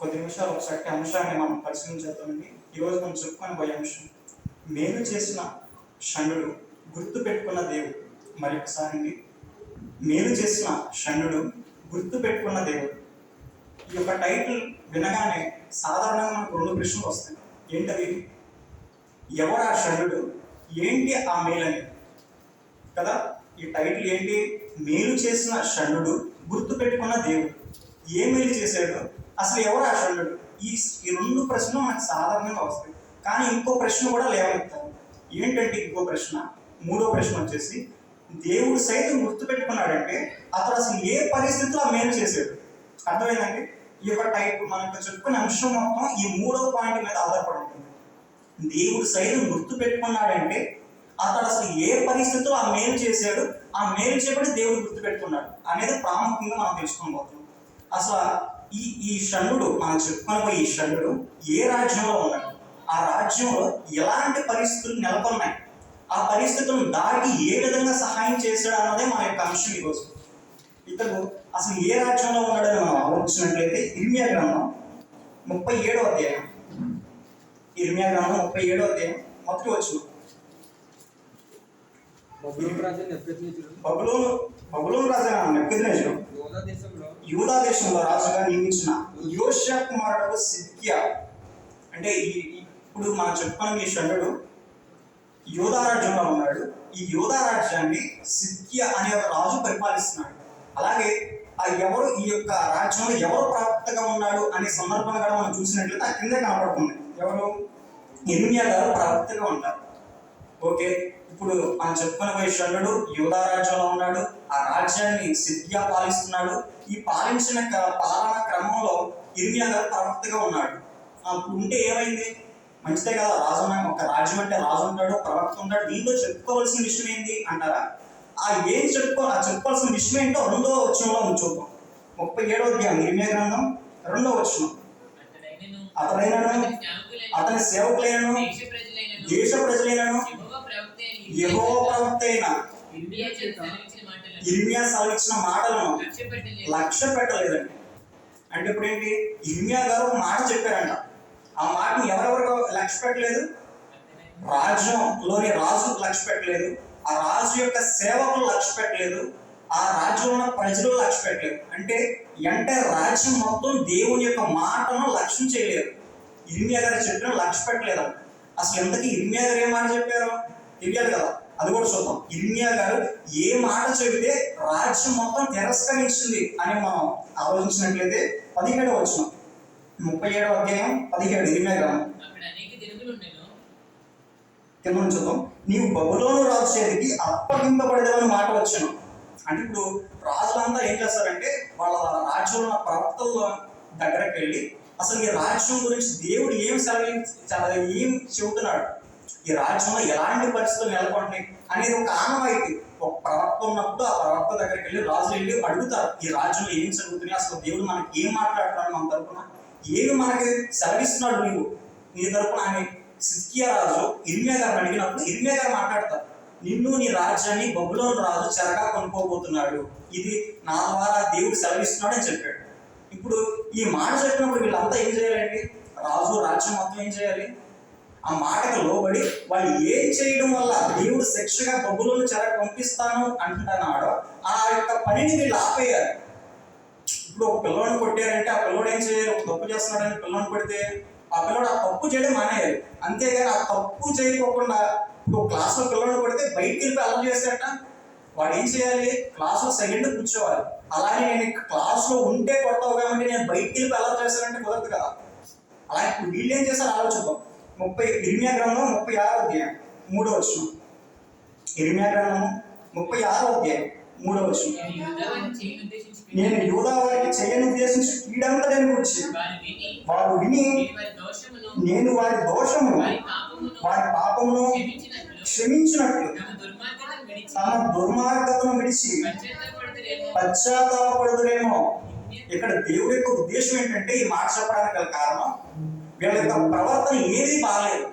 కొద్ది నిమిషాలు ఒకసారి అంశాన్ని మనం పరిశీలించేద్దామండి. ఈరోజు మనం చెప్పుకొని పోయే అంశం మేలు చేసిన షణుడు గుర్తు పెట్టుకున్న దేవుడు. మరి ఒకసారి అండి. మేలు చేసిన షణుడు గుర్తు పెట్టుకున్న దేవుడు. ఈ యొక్క టైటిల్ వినగానే సాధారణంగా మనకు రెండు ప్రశ్నలు వస్తాయి. ఏంటది? ఎవరు ఆ షణుడు ఏంటి ఆ మేలని? కదా? ఈ టైటిల్ ఏంటి? మేలు చేసిన షణుడు గుర్తు పెట్టుకున్న దేవుడు. ఏ మేలు చేశాడు? అసలు ఎవరు అసలు ఈ ఈ రెండు ప్రశ్నలు మనకు సాధారణంగా వస్తాయి. కానీ ఇంకో ప్రశ్న కూడా లేవనెత్తారు. ఏంటంటే ఇంకో ప్రశ్న? మూడో ప్రశ్న వచ్చేసి దేవుడు సైతం గుర్తు పెట్టుకున్నాడంటే అతడు అసలు ఏ పరిస్థితిలో ఆ మేలు చేశాడు? అర్థమైందండి? ఈ యొక్క టైప్ మనకు చెప్పుకునే అంశం మొత్తం ఈ మూడవ పాయింట్ మీద ఆధారపడి ఉంటుంది దేవుడు సైతం గుర్తు పెట్టుకున్నాడంటే అతడు అసలు ఏ పరిస్థితిలో ఆ మేలు చేశాడు? ఆ మేలు చేయబడి దేవుడు గుర్తు పెట్టుకున్నాడు అనేది ప్రాముఖ్యంగా మనం తెలుసుకోబోతున్నాం అసలు ఈ ఈ షణుడు మనం చెప్పుకొని పోయి ఈ షణుడు ఏ రాజ్యంలో ఉన్నాడు? ఆ రాజ్యంలో ఎలాంటి పరిస్థితులు నెలకొన్నాయి? ఆ పరిస్థితులను దాటి ఏ విధంగా సహాయం చేశాడు అన్నదే మన యొక్క అంశం ఈరోజు. ఇతడు అసలు ఏ రాజ్యంలో ఉన్నాడని మనం ఆలోచించినట్లయితే ఇర్మియా గ్రంథం ముప్పై ఏడో అధ్యాయం. ఇర్మియా గ్రంథం ముప్పై ఏడో అధ్యాయం. మొదటి వచ్చిన బబులోను బబులోను బబులోను రాజు నెప్పుదినేజు యూదా దేశంలో రాజుగా నియమించిన యోషియా కుమారుడు సిద్కియా. అంటే ఇప్పుడు మనం చెప్పుకున్న ఈ షండు యోధా రాజ్యంలో ఉన్నాడు. ఈ యోధా రాజ్యాన్ని సిద్కియా అనే ఒక రాజు పరిపాలిస్తున్నాడు. అలాగే ఆ ఎవరు ఈ యొక్క రాజ్యంలో ఎవరు ప్రవక్తగా ఉన్నాడు అనే సందర్భాన్ని కూడా మనం చూసినట్లయితే ఆ కింద కనపడుతుంది. ఎవరు? ఇర్మియా గారు ప్రవక్తగా ఉంటారు. ఓకే. ఇప్పుడు మనం చెప్పుకున్న పోయి షండు యోధా రాజ్యంలో ఉన్నాడు ఆ రాజ్యాన్ని సిద్ధియా పాలిస్తున్నాడు. ఈ పాలించిన పాలన క్రమంలో ఇర్మియా గారు ప్రవక్తగా ఉన్నాడు. ఉంటే ఏమైంది? మంచిదే కదా రాజు ఒక రాజ్యం అంటే రాజు ఉంటాడు ప్రవక్త ఉంటాడు దీంట్లో చెప్పుకోవాల్సిన విషయం ఏంటి అంటారా? ఆ ఏం చెప్పుకో ఆ చెప్పుకోవాల్సిన విషయం ఏంటో రెండో వచ్చంలో చూద్దాం. ముప్పై ఏడో అధ్యాయం ఇర్మియా గ్రంథం రెండో వచ్చిన అతడైనను అతని సేవకులైనను దేశ ప్రజలైనను యహో ఇర్మియా సెలవించిన మాటలను లక్ష్య పెట్టలేదు లక్ష్య పెట్టలేదండి. అంటే ఇప్పుడు ఏంటి ఇర్మియా గారు ఒక మాట చెప్పారంట. ఆ మాటని ఎవరెవరు లక్ష్య పెట్టలేదు? రాజ్యంలోని రాజు లక్ష్య పెట్టలేదు. ఆ రాజు యొక్క సేవకులు లక్ష్య పెట్టలేదు. ఆ రాజ్యంలో ఉన్న ప్రజలు లక్ష్య పెట్టలేదు. అంటే అంటే రాజ్యం మొత్తం దేవుని యొక్క మాటను లక్ష్యం చేయలేదు. ఇర్మియా గారు చెప్పిన లక్ష్య పెట్టలేదు. అసలు ఎంతకి ఇర్మియా గారు ఏ మాట చెప్పారో? తెలియాలి కదా? అది కూడా చూద్దాం. ఇర్మియా గారు ఏ మాట చెబితే రాజ్యం మొత్తం తిరస్కరించింది అని మనం ఆలోచించినట్లయితే పదిహేడవ వచ్చిన ముప్పై ఏడవ అధ్యాయం పదిహేడు ఇర్మియా ఉండెను. కింద చూద్దాం. నీవు బబులోను రాజు చేతికి అప్పగింపబడేదని మాట వచ్చాను. అంటే ఇప్పుడు రాజులంతా ఏం చేస్తారంటే వాళ్ళ రాజ్యంలో ఉన్న ప్రవక్తల దగ్గరకు వెళ్ళి అసలు ఈ రాజ్యం గురించి దేవుడు ఏం సెలవు చాలా ఏం చెబుతున్నాడు? ఈ రాజ్యంలో ఎలాంటి పరిస్థితులు నెలకొంటున్నాయి అనేది ఒక ఆనవాయితీ. ఒక ప్రవక్త ఉన్నప్పుడు ఆ ప్రవక్త దగ్గరికి వెళ్ళి రాజులు వెళ్ళి అడుగుతారు ఈ రాజ్యంలో ఏం జరుగుతున్నాయి? అసలు దేవుడు మనకి ఏం మాట్లాడుతున్నాడు మన తరపున? ఏమి మనకి సెలవిస్తున్నాడు నీవు? నీ తరపున? అని సిద్కియా రాజు ఇర్మియా గారు అడిగినప్పుడు ఇర్మియా గారు మాట్లాడతారు నిన్ను నీ రాజ్యాన్ని బబులోని రాజు చెరగా కొనుక్కోబోతున్నాడు. ఇది నా ద్వారా దేవుడు సెలవిస్తున్నాడు అని చెప్పాడు. ఇప్పుడు ఈ మాట చెప్పినప్పుడు వీళ్ళంతా ఏం చేయాలండి? రాజు రాజ్యం మొత్తం ఏం చేయాలి? ఆ మాటకు లోబడి వాళ్ళు ఏం చేయడం వల్ల దేవుడు శిక్షగా బొబ్బులను చెర పంపిస్తాను అంటున్నాడో ఆ యొక్క పనిని వీళ్ళు ఆపేయాలి. ఇప్పుడు ఒక పిల్లోని కొట్టారంటే ఆ పిల్లోడు ఏం చేయాలి? ఒక తప్పు చేస్తున్నాడని పిల్లోని కొడితే ఆ పిల్లోడు ఆ తప్పు చేయడం మానేయాలి. అంతేగాని ఆ తప్పు చేయకోకుండా ఇప్పుడు క్లాస్లో పిల్లోని కొడితే బయటికి వెళ్ళి అలా చేశాట వాడు ఏం చేయాలి? క్లాస్లో సెకండ్ కూర్చోవాలి. అలాగే నేను క్లాస్లో ఉంటే కొడతావు కాబట్టి నేను బయటికి వెళ్ళి అలా చేశానంటే కుదరదు కదా. అలాగే వీళ్ళు ఏం చేశారు? ఆలోచిద్దాం. ముప్పై ఇరిమియా గ్రంథం ముప్పై ఆరో అధ్యాయం మూడో వచ్చిన ఇరిమియా గ్రంథం ముప్పై ఆరో అధ్యాయం మూడో వచ్చిన నేను యూదా వారికి చేయని ఉద్దేశించి కీడంతా నేను గురించి. వారు విని నేను వారి దోషమును నేను వారి దోషము వారి పాపమును క్షమించినట్లు తమ దుర్మార్గతను విడిచి పశ్చాత్తాపడుదురేమో ఇక్కడ దేవుడి యొక్క ఉద్దేశం ఏంటంటే ఈ మాట చెప్పడానికి గల కారణం వీళ్ళ యొక్క ప్రవర్తన ఏది బాగాలేదు.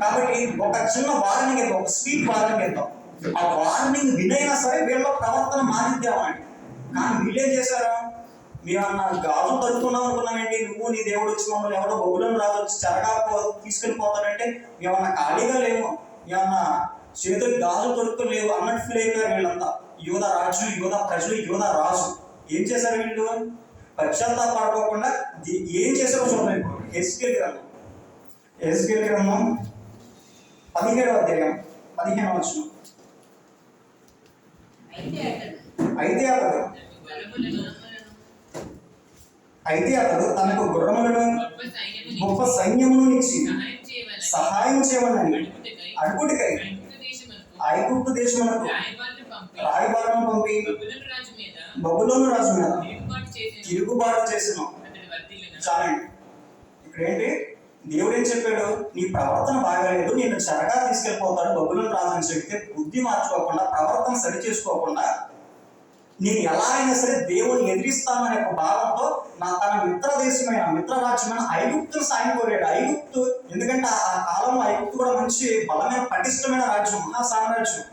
కాబట్టి ఒక చిన్న వార్నింగ్ ఇద్దాం ఒక స్వీట్ వార్నింగ్ ఇద్దాం ఆ వార్నింగ్ వినైనా సరే వీళ్ళ ప్రవర్తన మానిద్దామండి కానీ వీళ్ళేం చేశారు? మీరు అన్న గాజు తగ్గుతున్నావు అనుకున్నామండి. నువ్వు నీ దేవుడు వచ్చి మమ్మల్ని ఎవరో బొగులను రాదు వచ్చి చెరగా తీసుకుని తీసుకెళ్ళి పోతాడంటే ఖాళీగా లేవు ఏమన్నా చేతులు గాజు తొడుక్కులు లేవు అన్నట్టు ఫీల్ అయిపోయారు వీళ్ళంతా. యువత రాజు యువత ప్రజలు యువత రాజు. ఏం చేశారు వీళ్ళు? పశ్చాత్తాప పడుకోకుండా ఏం చేశారో చూడండి. ఎస్కేల్ గ్రంథం. ఎస్కేల్ గ్రంథం పదిహేడవ అధ్యాయం పదిహేను వచ్చిన అయితే అతడు అయితే అతడు తనకు గుర్రములను గొప్ప సైన్యముని ఇచ్చి సహాయం చేయమని అడుగుటకై ఐగుప్తు దేశమునకు పంపి రాయబారం పంపి బబులోను రాజు మీద తిరుగుబాటు చేసిన తిరుగుబాటు చేసిన అతడు వర్ధిల్లును. చాలండి. ఇక్కడ ఏంటి దేవుడు ఏం చెప్పాడు? నీ ప్రవర్తన బాగాలేదు నేను చెరగా తీసుకెళ్ళిపోతాడు బబులోను రాజు అని చెప్తే బుద్ధి మార్చుకోకుండా ప్రవర్తన సరి చేసుకోకుండా నేను ఎలా అయినా సరే దేవుని ఎదిరిస్తాననే ఒక భావంతో నా తన మిత్ర దేశమైన మిత్ర రాజ్యమైన ఐగుప్తును సాయం కోరాడు. ఐగుప్తు ఎందుకంటే ఆ ఆ కాలంలో ఐగుప్తు కూడా మంచి బలమైన పటిష్టమైన రాజ్యం మహా సామ్రాజ్యం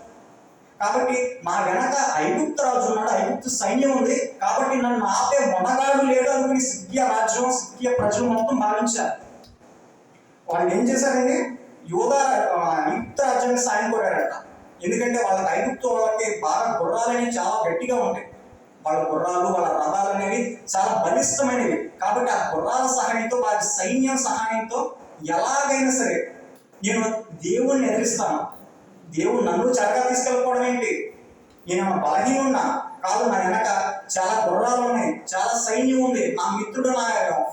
కాబట్టి మా వెనక ఐగుప్తు రాజు ఉన్నాడు ఐగుప్తు సైన్యం ఉంది. కాబట్టి నన్ను ఆపే మొనగాడు లేడు అనుకుని సిద్ధియ రాజ్యం సిద్ధియ ప్రజలు మొత్తం భావించారు. వాళ్ళు ఏం చేశారండి? యోధ ఆ, ఐగుప్తు రాజ్యానికి సాయం కోరారట. ఎందుకంటే వాళ్ళకి ఐగుప్తు వాళ్ళకి బాగా గుర్రాలు అనేవి చాలా గట్టిగా ఉంటాయి. వాళ్ళ గుర్రాలు వాళ్ళ రథాలు అనేవి చాలా బలిష్టమైనవి. కాబట్టి ఆ గుర్రాల సహాయంతో వారి సైన్యం సహాయంతో ఎలాగైనా సరే నేను దేవుణ్ణి ఎదిరిస్తాను. దేవుడు నన్ను చక్కగా తీసుకెళ్ళిపోవడం ఏంటి? నేను ఏమన్నా బలహీనున్నా కాదు నా వెనక చాలా గుర్రాలు ఉన్నాయి. చాలా సైన్యం ఉంది. నా మిత్రుడు నా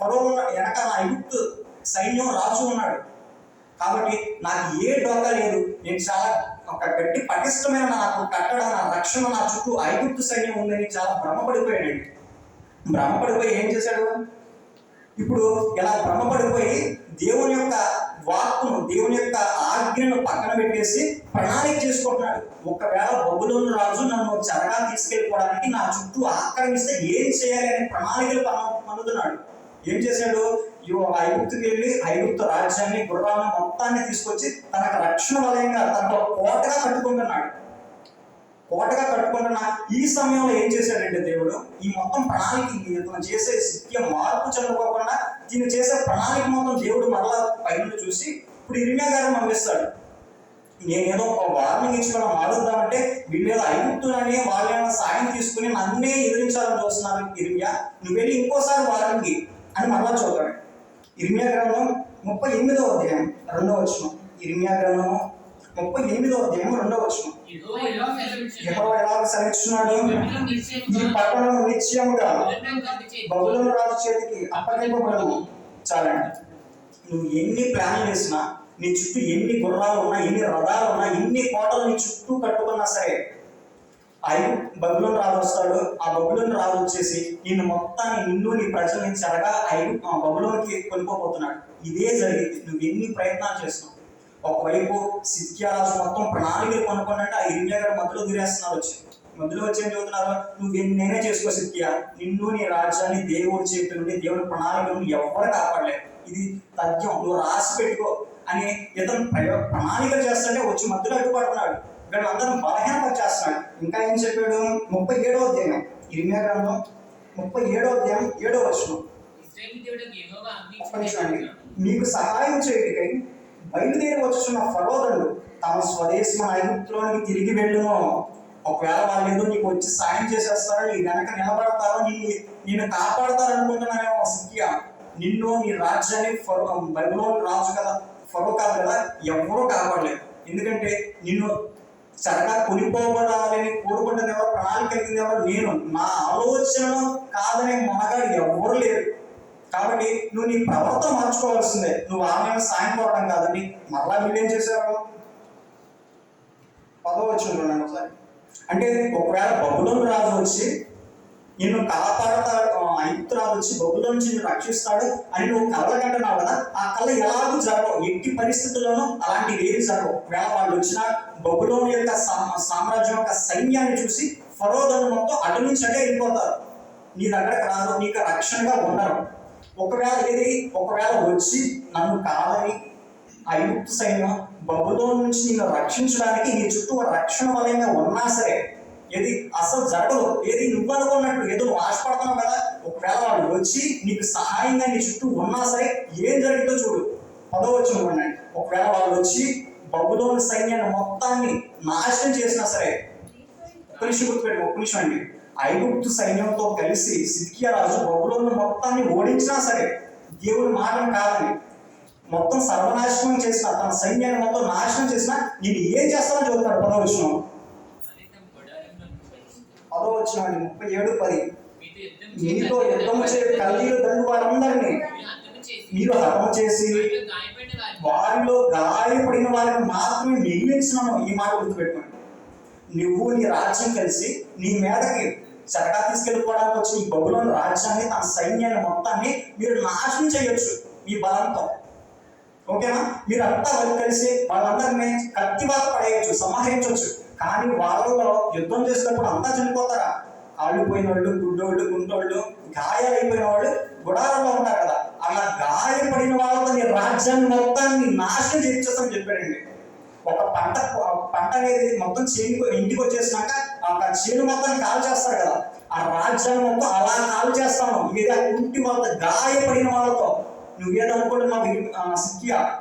ఫరో ఉన్న వెనక నా ఐగుప్తు సైన్యం రాజు ఉన్నాడు. కాబట్టి నాకు ఏ డోకా లేదు. నేను చాలా ఒక గట్టి పటిష్టమైన నాకు కట్టడ నా రక్షణ నా చుట్టూ ఐగుప్తు సైన్యం ఉందని చాలా భ్రమపడిపోయాడండి భ్రమపడిపోయి ఏం చేశాడు? ఇప్పుడు ఇలా భ్రమపడిపోయి దేవుని యొక్క వాక్కును దేవుని యొక్క ఆజ్ఞను పక్కన పెట్టేసి ప్రణాళిక చేసుకుంటున్నాడు. ఒకవేళ బొబ్బులోని రాజు నన్ను చెరగా తీసుకెళ్ళిపోవడానికి నా చుట్టూ ఆక్రమిస్తే ఏం చేయాలి అనే ప్రణాళికలు పనుతున్నాడు ఏం చేశాడు? ఐగుప్తుకి వెళ్ళి ఐగుప్తు రాజ్యాన్ని గుర్రాలను మొత్తాన్ని తీసుకొచ్చి తనకు రక్షణ వలయంగా తనకు కోటగా కట్టుకుంటున్నాడు. కోటగా కట్టుకుంటున్న ఈ సమయంలో ఏం చేశాడంటే దేవుడు ఈ మొత్తం ప్రణాళిక ఇతను చేసే స్థితి మార్పు చెందుకోకుండా దీన్ని చేసే ప్రణాళిక మొత్తం దేవుడు మరలా పైన చూసి ఇప్పుడు ఇరిమియా గారు పంపిస్తాడు నేనేదో ఒక వార్నింగ్ ఇచ్చి మనం మారుద్దామంటే వీళ్ళేదో వాళ్ళు ఏమైనా సాయం తీసుకుని నన్నే ఎదిరించాలని చూస్తున్నారు ఇరిమియా. నువ్వు వెళ్ళి ఇంకోసారి వార్నింగ్ అని మరలా చూద్దాం ఇరిమియా గ్రంథం ముప్పై ఎనిమిదో అధ్యాయం రెండో వచ్చిన ఇరిమియా గ్రంథము ముప్పై ఎనిమిదో అధ్యాయం రెండో వచ్చిన యెహోవా ఎలా సెలవిస్తున్నాడు? ఈ పట్టణం నిశ్చయముగా బబులోను రాజు చేతికి బబులోను అప్పగింపబడము చాలండి. నువ్వు ఎన్ని ప్లాన్లు వేసినా నీ చుట్టూ ఎన్ని గుర్రాలు ఉన్నా ఎన్ని రథాలు ఉన్నా ఎన్ని కోటలు నీ చుట్టూ కట్టుకున్నా సరే అయి బబులోని రాజు వస్తాడు. ఆ బబులోని రాజు వచ్చేసి నిన్ను మొత్తాన్ని నిన్ను నీ ప్రజల్ని చెరగా అయి బబులోనికి కొనుక్కోపోతున్నాడు ఇదే జరిగింది. నువ్వు ఎన్ని ప్రయత్నాలు చేస్తున్నావు ఒకవైపు సిద్కియా రాజు మొత్తం ప్రణాళికలు కొనుక్కోనంటే ఆ ఇరిమియా గారు మధ్యలో దిరేస్తున్నారు వచ్చి. మధ్యలో వచ్చి ఏం చెబుతున్నారు? నువ్వు నేనే చేసుకో సిద్కియా. నిన్ను నీ రాజ్యాన్ని దేవుడి చేతి నుండి దేవుడి ప్రణాళికను ఎవరు కాపాడలేదు ఇది తథ్యం. నువ్వు రాసి పెట్టుకో అని ఇతను ప్రయో ప్రణాళికలు చేస్తుంటే వచ్చి మధ్యలో అడ్డుపడుతున్నాడు. వీళ్ళందరూ బలహీనపరిచేస్తున్నాడు ఇంకా ఏం చెప్పాడు? ముప్పై ఏడో అధ్యాయం. ఇరిమియా గ్రంథం ముప్పై ఏడో అధ్యాయం ఏడో వచనం. ఆజ్ఞించిన మీకు సహాయం చేయుటకై బయలుదేరి వచ్చిన ఫరోదలు తమ స్వదేశం ఐగుప్తులోనికి తిరిగి వెళ్ళును. ఒకవేళ వాళ్ళు ఏదో నీకు వచ్చి సాయం చేసేస్తారో నీ వెనక నిలబడతారో నీ నిన్ను కాపాడతారు అనుకుంటున్నానేమో సిక్కియా నిన్ను నీ రాజ్యాన్ని ఫరో బైబిలోని రాజు కదా ఫరో కాదు కదా ఎవరూ కాపాడలేదు. ఎందుకంటే నిన్ను చక్కగా కొనిపోబడాలని కోరుకుంటుంది ఎవరు ప్రణాళిక కలిగింది ఎవరు? నేను. నా ఆలోచన కాదనే మొనగాడు ఎవరు లేరు. కాబట్టి నువ్వు నీ ప్రవర్తన మార్చుకోవాల్సిందే. నువ్వు ఆమె సాయం కోరడం నీ మరలా వీళ్ళు ఏం చేశారు? పదవ వచ్చిన ఒకసారి. అంటే ఒకవేళ బబులోని రాజు వచ్చి నిన్ను కాపాడతాడు ఐగుప్తు రాజు వచ్చి బబులో నుంచి నిన్ను రక్షిస్తాడు అని నువ్వు కలగంటున్నావు కదా ఆ కళ ఎలాగూ జరగవు. ఎట్టి పరిస్థితుల్లోనూ అలాంటివి ఏమి జరగవు. ఒకవేళ వాళ్ళు వచ్చిన బబులోని యొక్క సామ్రాజ్యం యొక్క సైన్యాన్ని చూసి ఫరోదను మొత్తం అటు నుంచి అంటే వెళ్ళిపోతారు. నీ దగ్గరకు రాదు నీకు రక్షణగా ఉండరు. ఒకవేళ ఏది ఒకవేళ వచ్చి నన్ను కాదని ఐగుప్తు సైన్యం బబులో నుంచి నిన్ను రక్షించడానికి నీ చుట్టూ రక్షణ వలయంగా ఉన్నా సరే ఏది అసలు జరగదు. ఏది నువ్వు అనుకున్నట్టు ఏదో నువ్వు ఆశపడుతున్నావు కదా ఒకవేళ వాళ్ళు వచ్చి నీకు సహాయంగా నీ చుట్టూ ఉన్నా సరే ఏం జరిగిందో చూడు. పదవచ్చు ఉండండి ఒకవేళ వాళ్ళు వచ్చి బబులోని సైన్యాన్ని మొత్తాన్ని నాశనం చేసినా సరే ఒక్క నిమిషం గుర్తుపెట్టి ఒక్క నిమిషం అండి. ఐగుప్తు సైన్యంతో కలిసి సిద్కియా రాజు బబులోను మొత్తాన్ని ఓడించినా సరే దేవుని మార్గం కాదని మొత్తం సర్వనాశనం చేసిన తన సైన్యాన్ని మొత్తం నాశనం చేసిన నేను ఏం చేస్తానో చదువుతాడు పదో విషయం పదో వచ్చిన ముప్పై ఏడు పది. మీతో యుద్ధం చే కల్లీలు దండు వారందరినీ మీరు చేసి, హతం చేసి వారిలో గాయపడిన వారిని మాత్రమే మిగిలించినాను ఈ మాట గుర్తుపెట్టుకోండి. నువ్వు నీ రాజ్యం కలిసి నీ మీదకి చక్కగా తీసుకెళ్ళిపోవడానికి వచ్చిన ఈ బబులోని రాజ్యాన్ని తన సైన్యాన్ని మొత్తాన్ని మీరు నాశనం చేయొచ్చు. మీ బలంతో. ఓకేనా? మీరు అంతా వాళ్ళు కలిసి వాళ్ళందరినీ కత్తివాత పడేయచ్చు సంహరించవచ్చు కానీ వాళ్ళలో యుద్ధం చేసినప్పుడు అంతా చనిపోతారా? కాళ్ళిపోయిన వాళ్ళు గుడ్డోళ్ళు గుంటోళ్ళు గాయాలైపోయిన వాళ్ళు గుడారంలో ఉంటారు కదా. అలా గాయపడిన వాళ్ళతో నీ రాజ్యాన్ని మొత్తాన్ని నాశనం చేయించేస్తామని చెప్పాడండి. ఒక పంట పంట అనేది మొత్తం చేనుకు ఇంటికి వచ్చేసినాక ఆ చేను మొత్తం కాల్ చేస్తారు కదా. ఆ రాజ్యాన్ని మొత్తం అలా కాల్ చేస్తాను ఏదో ఇంటి వాళ్ళతో గాయపడిన వాళ్ళతో నువ్వేదనుకుంటున్నావు సిక్కియా?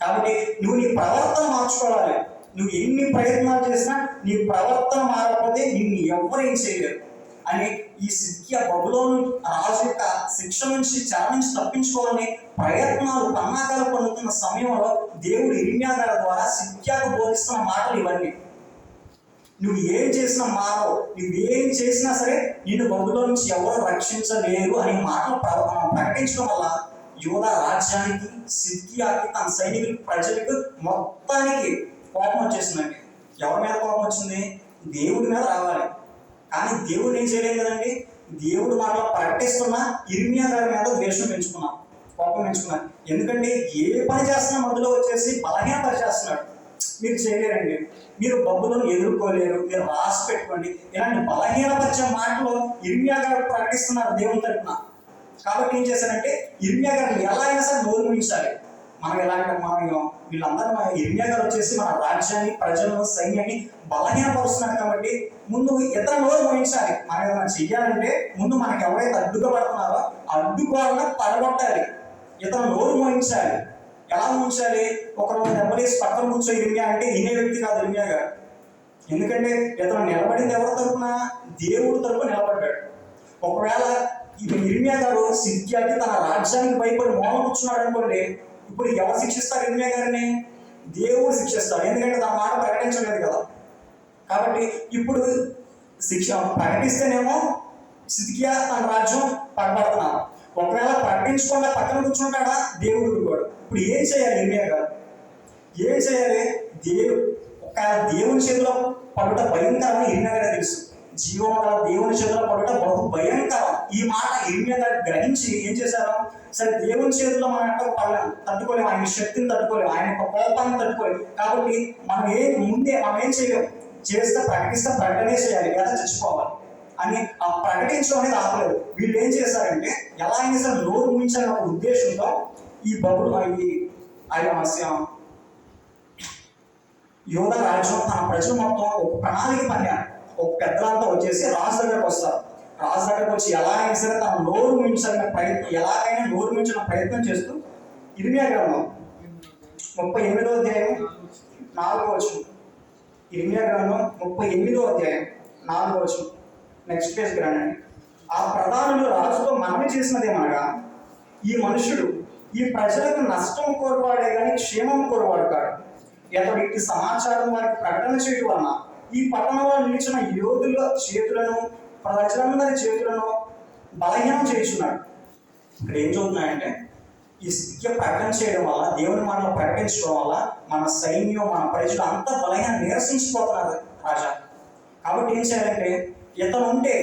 కాబట్టి నువ్వు నీ ప్రవర్తన మార్చుకోవాలి. నువ్వు ఎన్ని ప్రయత్నాలు చేసినా నీ ప్రవర్తన మారకపోతే నిన్ను ఎవ్వరు ఏం చేయలేరు. అని ఈ సిక్కియా బబులోను రాజు యొక్క శిక్ష నుంచి చెర నుంచి తప్పించుకోవాలని ప్రయత్నాలు పన్నాగాలు పొందుతున్న సమయంలో దేవుడు ఇర్మియా గారి ద్వారా సిక్కియాకు బోధిస్తున్న మాటలు ఇవన్నీ. నువ్వు ఏం చేసినా మారవు. నువ్వు ఏం చేసినా సరే నిన్ను బబులో నుంచి ఎవరు రక్షించలేరు అనే మాటలు ప్రకటించడం వల్ల యోధ రాజ్యానికి సిద్కియాకి తన సైనికులు ప్రజలకు మొత్తానికి కోపం వచ్చేసిందండి. ఎవరి మీద కోపం వచ్చింది? దేవుడి మీద రావాలి. కానీ దేవుడు ఏం చేయలేదు కదండి? దేవుడు మాట ప్రకటిస్తున్న ఇర్మియా గారి మీద ద్వేషం పెంచుకున్నాం కోపం పెంచుకున్నాం. ఎందుకంటే ఏ పని చేస్తున్నా మధ్యలో వచ్చేసి బలహీనపరిచేస్తున్నాడు పని మీరు చేయలేరండి. మీరు బబ్బులను ఎదుర్కోలేరు. మీరు రాసి పెట్టుకోండి. ఇలాంటి బలహీనపరిచే మాటలు ఇర్మియా గారు ప్రకటిస్తున్నారు దేవుని తరపున. కాబట్టి ఏం చేశారంటే ఇర్మియా గారిని ఎలా అయినా సరే నోరు మనం ఎలాంటి మనం వీళ్ళందరూ మన ఇర్మియా గారు వచ్చేసి మన రాజ్యాన్ని ప్రజలను సైన్యాన్ని బలహీనపరుస్తున్నారు కాబట్టి ముందు ఇతర నోరు మోయించాలి. మనం ఏదైనా చెయ్యాలంటే ముందు మనకి ఎవరైతే అడ్డుగా పడుతున్నారో అడ్డుకోవాలని పడగొట్టాలి. ఇతను నోరు మోయించాలి. ఎలా ఉంచాలి ఒకరు దెబ్బలేసి పక్కన కూర్చో ఇర్మియా అంటే ఇనే వ్యక్తి కాదు ఇర్మియా గారు. ఎందుకంటే ఇతను నిలబడింది ఎవరి తరపున? దేవుడి తరపు నిలబడ్డాడు. ఒకవేళ ఇది ఇర్మియా గారు సిద్ధ్యాకి తన రాజ్యానికి భయపడి మోన కూర్చున్నాడు అనుకోండి ఇప్పుడు ఎవరు శిక్షిస్తారు ఇర్మియా గారిని? దేవుడు శిక్షిస్తాడు. ఎందుకంటే తన మాట ప్రకటించలేదు కదా. కాబట్టి ఇప్పుడు శిక్ష ప్రకటిస్తేనేమో సిద్కియా తన రాజ్యం పడబడుతున్నారు ఒకవేళ ప్రకటించకుండా పక్కన కూర్చుంటాడా? దేవుడు ఊరుకోడు. ఇప్పుడు ఏం చేయాలి ఇర్మియా గారు? ఏం చేయాలి? దేవు ఒక దేవుని చేతిలో పడుట భయంకరం ఇర్మియా గారే తెలుసు. జీవం గల దేవుని చేతిలో పడటం బహు భయంకరం. ఈ మాట ఏమీ గ్రహించి ఏం చేశారు? సరే దేవుని చేతిలో మనం ఎక్కడ పడలేం. తట్టుకోలేము ఆయన శక్తిని తట్టుకోలేము ఆయన యొక్క కోపాన్ని తట్టుకోలేము కాబట్టి మనం ఏం ముందే మనం ఏం చేయలేము చేస్తే ప్రకటిస్తే ప్రకటనే చేయాలి. లేదా చచ్చిపోవాలి. అని ఆ ప్రకటించడం అనేది ఆపలేదు. వీళ్ళు ఏం చేశారంటే ఎలా అయినా సరే నోరు ముగించాలనే ఒక ఉద్దేశంతో ఈ బబులు ఈ ఆయన యోధ రాజ్యం తన ప్రజలు మొత్తం ఒక ప్రణాళిక పన్నారు ఒక పెద్దలంతా వచ్చేసి రాజు దగ్గరకు వస్తారు. రాజు దగ్గరకు వచ్చి ఎలా అయినా సరే తన నోరు మించాలనే ప్రయత్నం ఎలాగైనా నోరు మించిన ప్రయత్నం చేస్తూ ఇరిమియా గ్రంథం ముప్పై ఎనిమిదో అధ్యాయం నాలుగో వచనం. ఇర్మియా గ్రంథం ముప్పై ఎనిమిదో అధ్యాయం నాలుగో వచనం. నెక్స్ట్ పేజ్ గ్రంథండి ఆ ప్రధానులు రాజుతో మనవి చేసినదేమనగా ఈ మనుషుడు ఈ ప్రజలకు నష్టం కోరువాడే కానీ క్షేమం కోరువాడు కాడు. ఇతడు ఇట్టి సమాచారం వారికి ప్రకటన చేయడం వలన ఈ పట్టణంలో నిలిచిన యోధుల చేతులను ప్రజలందరి చేతులను బలహీనం చేస్తున్నాడు ఇక్కడ ఏం చదువుతున్నాయంటే ఈ స్థితికి ప్రకటన చేయడం వల్ల దేవుని మనం ప్రకటించడం వల్ల మన సైన్యం మన ప్రజలు అంతా బలహీన నిరసించిపోతున్నారు రాజా. కాబట్టి ఏం చేయాలంటే ఇతను ఉంటే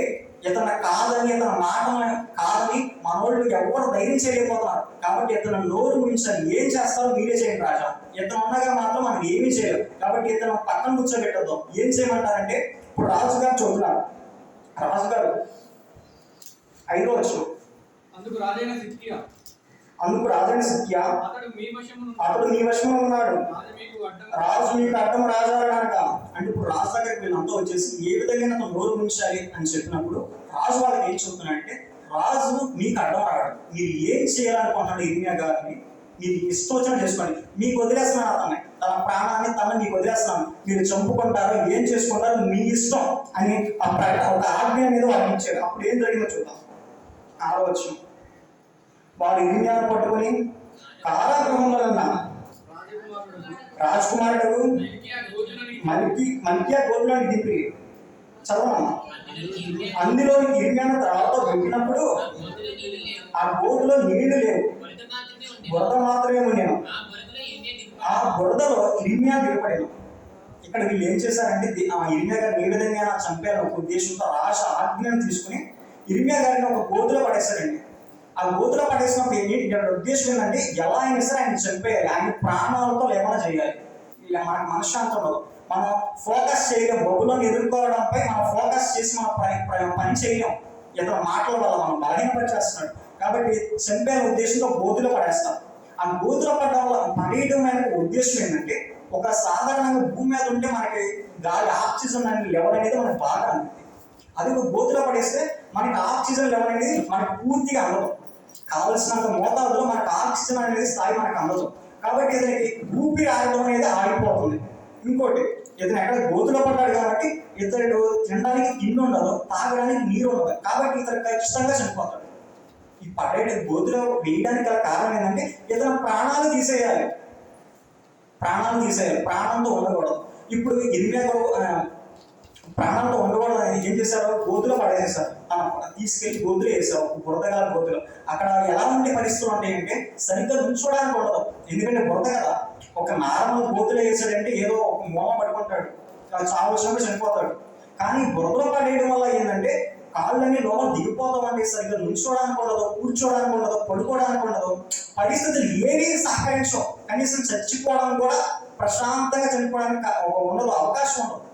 ఇతను కాదని ఇతను మాటలను కాదని మనోళ్ళు ఎవరు ధైర్యం చేయలేకపోతున్నారు. కాబట్టి ఇతను నోరు ముంచాలి ఏం చేస్తారో మీరే చేయండి రాజా. ఇతను ఉండగా మాత్రం మనం ఏమీ చేయలేం. కాబట్టి ఇతను పక్కన కూర్చోబెట్టద్దు. ఏం చేయమంటారంటే ఇప్పుడు రాజుగారు చదువుతున్నారు రాజుగారు ఐదో వచ్చు అందుకు రాజైన సిద్ధియా అందుకు రాజైన సత్య. అతడు మీ వశంలో ఉన్నాడు. రాజు మీకు అడ్డం రాజాలనక అంటే ఇప్పుడు రాజు దగ్గరికి వీళ్ళంతా వచ్చేసి ఏ విధంగా అతను నోరు ఉంచాలి అని చెప్పినప్పుడు రాజు వాళ్ళకి ఏం చెప్తున్నాడంటే రాజు మీకు అడ్డం రాడు మీరు ఏం చేయాలనుకుంటున్నాడు ఇర్మియా గారిని? మీరు ఇష్టం వచ్చినట్టు చేసుకోండి. మీకు వదిలేస్తున్నాను అతన్ని. తన ప్రాణాన్ని తన మీకు వదిలేస్తున్నాను. మీరు చంపుకుంటారు. ఏం చేసుకుంటారు? మీ ఇష్టం అని ఆ ఒక ఆజ్ఞ అనేది వాళ్ళకి ఇచ్చాడు. అప్పుడు ఏం జరిగిందో చూద్దాం. ఆలోచన వాడు ఇర్మియాను పట్టుకొని కారాగృహంలో ఉన్న రాజకుమారుడు రాజకుమారుడు హిల్కీయా గోజులని మనకి మనకి దింపి అందులో అందులో తర్వాత వెళ్ళినప్పుడు ఆ గోతులో నీళ్ళు లేవు. బురద మాత్రమే ఉండేను ఆ బురదలో ఆ ఇర్మియా ఇరిమియా ఇక్కడ వీళ్ళు ఏం చేశారంటే ఆ ఇరిమియా గారిని ఏ విధంగా చంపారు ఒక ఉద్దేశంతో రాజ ఆజ్ఞను తీసుకుని ఇరిమియా గారిని ఒక గోతులో పడేశారండి. ఆ గోతులో పడేసినప్పుడు ఏంటి ఇక్కడ ఉద్దేశం ఏంటంటే ఎలా అయినా సరే ఆయన చనిపోయాలి. ఆయన ప్రాణాలతో లేకుండా చేయాలి. ఇలా మనకు మనశ్శాంతి మనం ఫోకస్ చేయడం బొబ్బులను ఎదుర్కోవడంపై మనం ఫోకస్ చేసి మన పని పని- పని ఇతర మాటల వల్ల మనం బలహీనపరిచేస్తున్నాడు. కాబట్టి చనిపోయిన ఉద్దేశంతో గోతులో పడేస్తాం. ఆ గోతులో పడడం వల్ల పడేయడం అనే ఉద్దేశం ఏంటంటే ఒక సాధారణంగా భూమి మీద ఉంటే మనకి గాలి ఆక్సిజన్ అనే లెవెల్ అనేది మనకు బాగా అందుతుంది అది ఒక గోతులో పడేస్తే మనకి ఆక్సిజన్ లెవెల్ అనేది మనకు పూర్తిగా అందదు. కావలసినంత మోతాదులో మనకు ఆక్సిజన్ అనేది స్థాయి మనకు అందదు. కాబట్టి ఇతనికి ఊపిరి ఆడటం అనేది ఆగిపోతుంది. ఇంకోటి ఇతను ఎక్కడ గోతులో పడ్డాడు కాబట్టి ఇతడు తినడానికి తిండి ఉండదు తాగడానికి నీరు ఉండదు. కాబట్టి ఇతను ఖచ్చితంగా చనిపోతాడు. ఈ పడేటి గోతులో వేయడానికి గల కారణం ఏంటంటే ఇతను ప్రాణాలు తీసేయాలి. ప్రాణాలు తీసేయాలి. ప్రాణంతో ఉండకూడదు. ఇప్పుడు ఇరిమియా ప్రాణంతో ఉండకూడదు. అని ఏం చేశారు? గోతులో పడేసేసారు ఆ, తీసుకెళ్ళి గోతులు వేసారు బురదగల గోతులు. అక్కడ ఎలా ఉండే పరిస్థితులు ఉంటాయంటే సరిగ్గా నుంచోడానికి ఉండదు. ఎందుకంటే బురద కదా. ఒక నార్మల్ గోతులు వేసాడంటే ఏదో ఒక మూల పడుకుంటాడు. చావు వచ్చినప్పుడు చనిపోతాడు. కానీ బురదలో పడేయడం వల్ల ఏంటంటే కాళ్ళన్నీ లోపల దిగిపోతామంటే సరిగ్గా నుంచోడానికి ఉండదు కూర్చోడానికి ఉండదు పడుకోవడానికి ఉండదు. పరిస్థితులు ఏవి సహకరించవు. కనీసం చచ్చిపోవడం కూడా ప్రశాంతంగా చనిపోవడానికి ఒక ఉండదు అవకాశం ఉండదు.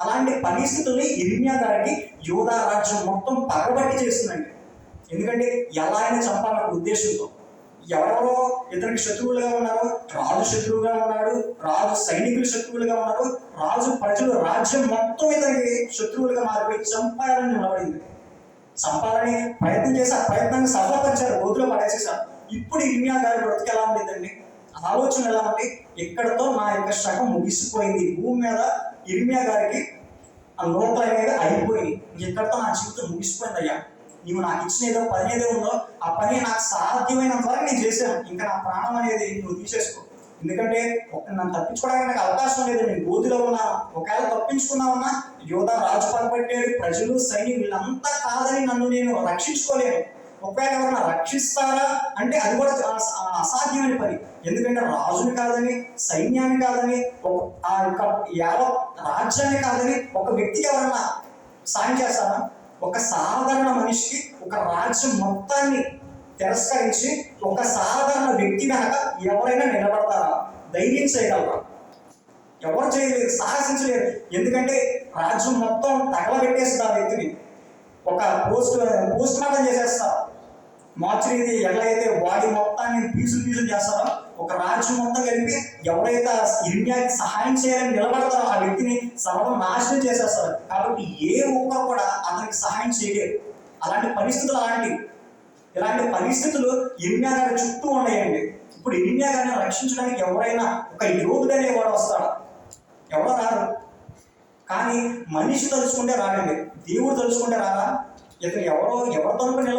అలాంటి పరిస్థితుల్ని ఇర్మియా గారికి యోధా రాజ్యం మొత్తం పగబట్టి చేస్తుందండి. ఎందుకంటే ఎలా అయినా చంపాలన్న ఉద్దేశంతో. ఎవరెవరో ఇతనికి శత్రువులుగా ఉన్నారు రాజు శత్రువుగా ఉన్నాడు రాజు సైనికులు శత్రువులుగా ఉన్నారు రాజు ప్రజలు రాజ్యం మొత్తం ఇతనికి శత్రువులుగా మారిపోయి చంపాలని నిలబడింది. చంపాలని ప్రయత్నం చేసి ఆ ప్రయత్నాన్ని సఫలపరిచారు రోజులో పడేసేసారు. ఇప్పుడు ఇర్మియా గారి బ్రతికి ఎలా ఉండేదండి ఆలోచన ఎలా ఉంది ఇక్కడతో నా యొక్క శకం ముగిసిపోయింది. భూమి మీద ఇర్మియా గారికి ఆ లోపల అనేది అయిపోయింది ఎక్కడితో నా జీవితం ముగిసిపోయింది అయ్యా నువ్వు నాకు ఇచ్చిన ఏదో పని ఏదో ఉందో ఆ పని నాకు సాధ్యమైనంత వరకు నేను చేశాను. ఇంకా నా ప్రాణం అనేది నువ్వు తీసేసుకో. ఎందుకంటే ఒక నన్ను తప్పించుకోవడానికి నాకు అవకాశం లేదు. నేను గోతిలో ఉన్నా ఒకవేళ తప్పించుకున్నామన్నా యోధ రాజు పనిపెట్టాడు ప్రజలు సైనికులు వీళ్ళంతా కాదని నన్ను నేను రక్షించుకోలేను. ఒకవేళ ఎవరైనా రక్షిస్తారా? అంటే అది కూడా అసాధ్యమైన పని. ఎందుకంటే రాజుని కాదని సైన్యాన్ని కాదని ఒక- ఆ యొక్క యావత్ రాజ్యాన్ని కాదని ఒక వ్యక్తి ఎవరన్నా సాయం చేస్తారా? ఒక సాధారణ మనిషికి ఒక రాజ్యం మొత్తాన్ని తిరస్కరించి ఒక సాధారణ వ్యక్తి కనుక ఎవరైనా నిలబడతారా? ధైర్యం చేయగలరా? ఎవరు చేయలేరు సాహసించలేరు. ఎందుకంటే రాజ్యం మొత్తం తగలబెట్టేస్తుంది ఆ వ్యక్తిని. ఒక పోస్ట్ పోస్ట్ మార్టం చేసేస్తారు మార్చరీది ఎట్లయితే బాడీ మొత్తాన్ని పీసులు పీసులు చేస్తారో? ఒక రాజ్యం మొత్తం కలిపి ఎవరైతే ఇండియాకి సహాయం చేయాలని నిలబడతారో ఆ వ్యక్తిని సర్వం నాశనం చేసేస్తారు. కాబట్టి ఏ ఒక్కరు కూడా అతనికి సహాయం చేయలేరు. అలాంటి పరిస్థితులు అలాంటివి ఇలాంటి పరిస్థితులు ఇండియా గారి చుట్టూ ఉన్నాయండి. ఇప్పుడు ఇండియా గారిని రక్షించడానికి ఎవరైనా ఒక యోధుడు అనేవాడు వస్తాడు? ఎవరో రారు కానీ మనిషి తలుచుకుంటే రాడండి. దేవుడు తలుచుకుంటే రారా ఇతను ఎవరో ఎవరితో నిలబడి